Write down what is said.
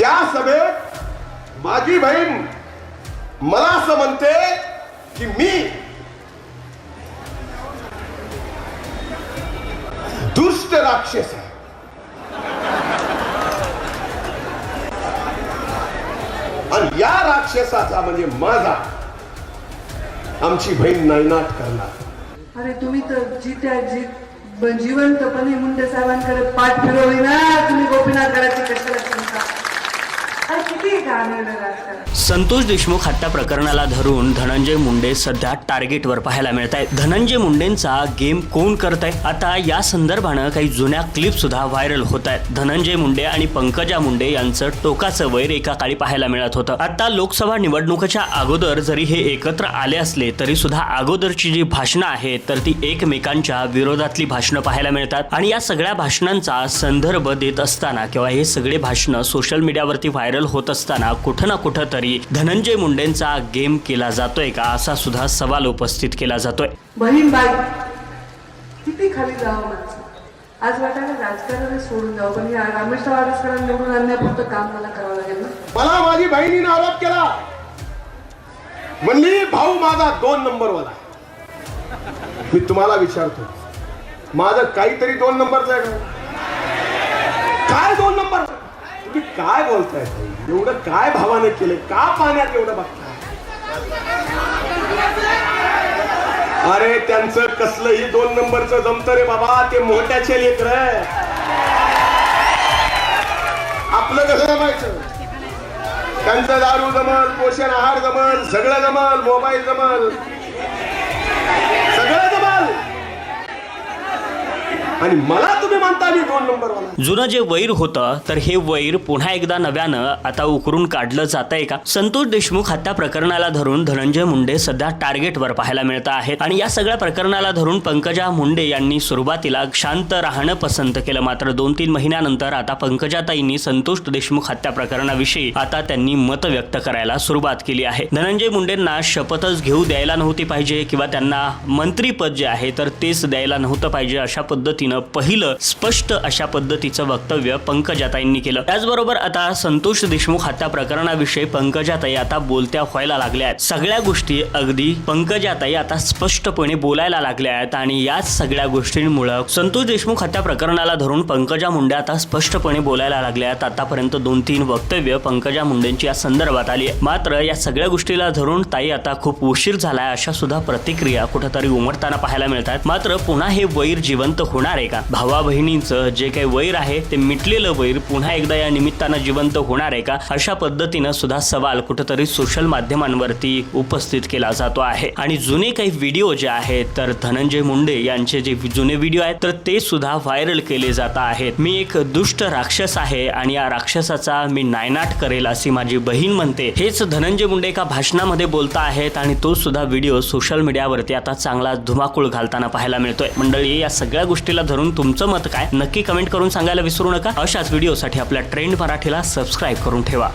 त्या सभेत माझी बहीण मला असं म्हणते की मी दुष्ट राक्षस आहे. आणि या राक्षसाचा म्हणजे माझा आमची बहीण नायनाट करणार. अरे तुम्ही तर जित्या जित ब- जिवंतपणे मुंडे साहेबांकडे पाठ फिरवली ना तुम्ही गोपीनाथकडे गडाची कशाला चिंता अरे किती गाणं राजकारण संतोष देशमुख हत्या प्रकरणाला धरून धनंजय मुंडे सध्या टार्गेटवर पाहायला मिळत आहेत धनंजय मुंडेंचा गेम कोण करत आहे आता या संदर्भानं काही जुन्या क्लिप सुद्धा व्हायरल होत आहेत धनंजय मुंडे आणि पंकजा मुंडे यांचं टोकाचं वैर एका काळी पाहायला मिळत होतं. आता लोकसभा निवडणुकीच्या अगोदर जरी हे एकत्र आले असले तरी सुद्धा अगोदरची जी भाषणं आहेत तर ती एकमेकांच्या विरोधातली भाषणं पाहायला मिळतात. आणि या सगळ्या भाषणांचा संदर्भ देत असताना किंवा हे सगळे भाषणं सोशल मीडियावरती व्हायरल होत असताना कुठं ना कुठं तरी धनंजय मुंडेंचा गेम केला जातोय का असा सुद्धा सवाल उपस्थित केला जातोय. बहीण बाई किती खाली जावं आज वाटायला राजकारणाने सोडून द्यावं पण या रामेश्वर आरसकरांना निवडून आणण्यापुरतं काम मला करावं लागेल ना? मला माझी बहिणीने आरोप केला. म्हणली भाऊ माझा दोन नंबर वाला मी तुम्हाला विचारतो माझं काहीतरी दोन नंबरचं आहे का? काय दोन नंबर? तुम्ही काय बोलताय एवढं काय भावाने केलं का पाण्यात एवढं बघताय? अरे त्यांचं कसलंही दोन नंबरचं जमतं रे बाबा. ते मोठ्याचे लेकर आपलं कसं जमायचं? त्यांचं दारू जमल पोषण आहार जमल सगळं जमल मोबाईल जमल. सगळं जमल. आणि मला म्हणता दोन नंबर जुनं जे वैर होतं तर हे वैर पुन्हा एकदा नव्यानं आता उकरून काढलं जात आहे का? संतोष देशमुख हत्या प्रकरणाला धरून धनंजय मुंडे सध्या टार्गेटवर पाहायला मिळत आहेत. आणि या सगळ्या प्रकरणाला धरून पंकजा मुंडे यांनी सुरुवातीला शांत राहणं पसंत केलं. मात्र दोन तीन महिन्यानंतर आता पंकजाताईंनी संतोष देशमुख हत्या प्रकरणाविषयी आता त्यांनी मत व्यक्त करायला सुरुवात केली आहे. धनंजय मुंडेंना शपथच घेऊ द्यायला नव्हती पाहिजे किंवा त्यांना मंत्रीपद जे आहे तर तेच द्यायला नव्हतं पाहिजे अशा पद्धतीनं पहिलं स्पष्ट अशा पद्धतीचं वक्तव्य पंकजाताईंनी केलं. त्याचबरोबर आता संतोष देशमुख हत्या प्रकरणाविषयी पंकजाताई आता बोलत्या व्हायला लागल्या आहेत. सगळ्या गोष्टी अगदी पंकजाताई आता स्पष्टपणे बोलायला लागल्या आहेत आणि याच सगळ्या गोष्टींमुळं संतोष देशमुख हत्या प्रकरणाला धरून पंकजा मुंडे आता स्पष्टपणे बोलायला लागल्या आहेत. आतापर्यंत दोन तीन वक्तव्य पंकजा मुंडेंची या संदर्भात आली आहे मात्र या सगळ्या गोष्टीला धरून ताई आता खूप उशीर झालाय अशा सुद्धा प्रतिक्रिया कुठेतरी उमटताना पाहायला मिळतात मात्र पुन्हा हे वैर जिवंत होणार आहे का? भावा बहिणींचं जे काही वैर आहे ते मिटलेलं वैर पुन्हा एकदा या निमित्तानं जिवंत होणार आहे का? अशा पद्धतीनं सुद्धा सवाल कुठेतरी सोशल माध्यमांवरती उपस्थित केला जातो आहे. आणि जुने काही व्हिडिओ जे आहेत तर धनंजय मुंडे यांचे जे जुने व्हिडिओ आहेत तर ते सुद्धा व्हायरल केले जात आहेत. मी एक दुष्ट राक्षस आहे आणि या राक्षसाचा मी नायनाट करेल अशी माझी बहीण म्हणते. हेच धनंजय मुंडे एका भाषणामध्ये बोलता आहेत आणि तो सुद्धा व्हिडिओ सोशल मीडियावरती आता चांगला धुमाकूळ घालताना पाहायला मिळतोय. मंडळी या सगळ्या गोष्टीला धरून तुमचं मत काय? नक्की कमेंट करून सांगायला विसरू नका. अशाच व्हिडिओसाठी आपल्या ट्रेंड मराठीला सबस्क्राईब करून ठेवा.